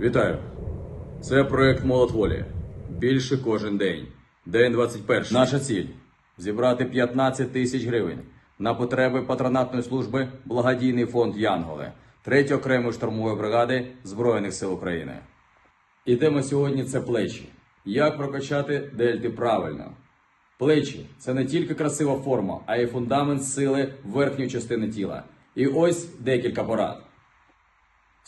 Вітаю. Це проект Молот волі. Більше кожен день. День 21. Наша ціль зібрати 15 тисяч гривень на потреби патронатної служби благодійний фонд Янголи 3 окремої штурмової бригади Збройних сил України. І тема сьогодні це плечі. Як прокачати дельти правильно? Плечі це не тільки красива форма, а й фундамент сили верхньої частини тіла. І ось декілька порад.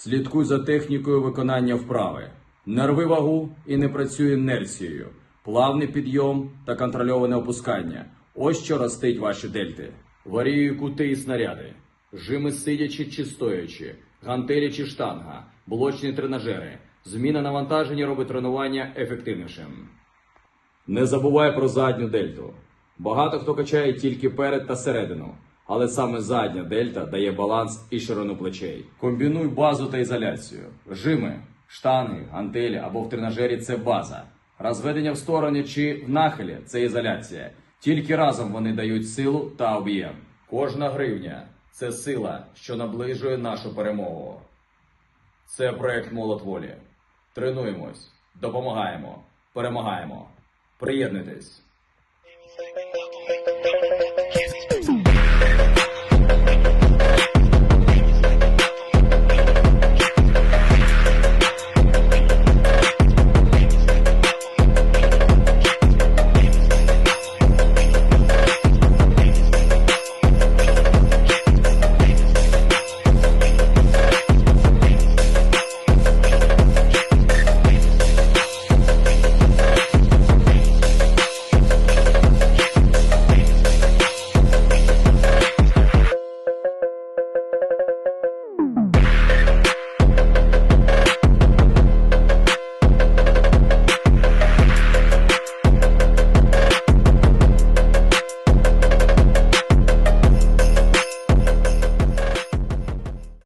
Слідкуй за технікою виконання вправи. Не рви вагу і не працюй інерцією. Плавний підйом та контрольоване опускання. Ось що ростить ваші дельти. Варіюй кути і снаряди. Жими сидячи чи стоячи, гантелі чи штанга, блочні тренажери. Зміна навантаження робить тренування ефективнішим. Не забувай про задню дельту. Багато хто качає тільки перед та середину, але саме задня дельта дає баланс і ширину плечей. Комбінуй базу та ізоляцію. Жими, штанги, гантелі або в тренажері це база. Розведення в стороні чи в нахилі це ізоляція. Тільки разом вони дають силу та об'єм. Кожна гривня це сила, що наближує нашу перемогу. Це проект Молот волі. Тренуємось, допомагаємо, перемагаємо. Приєднуйтесь.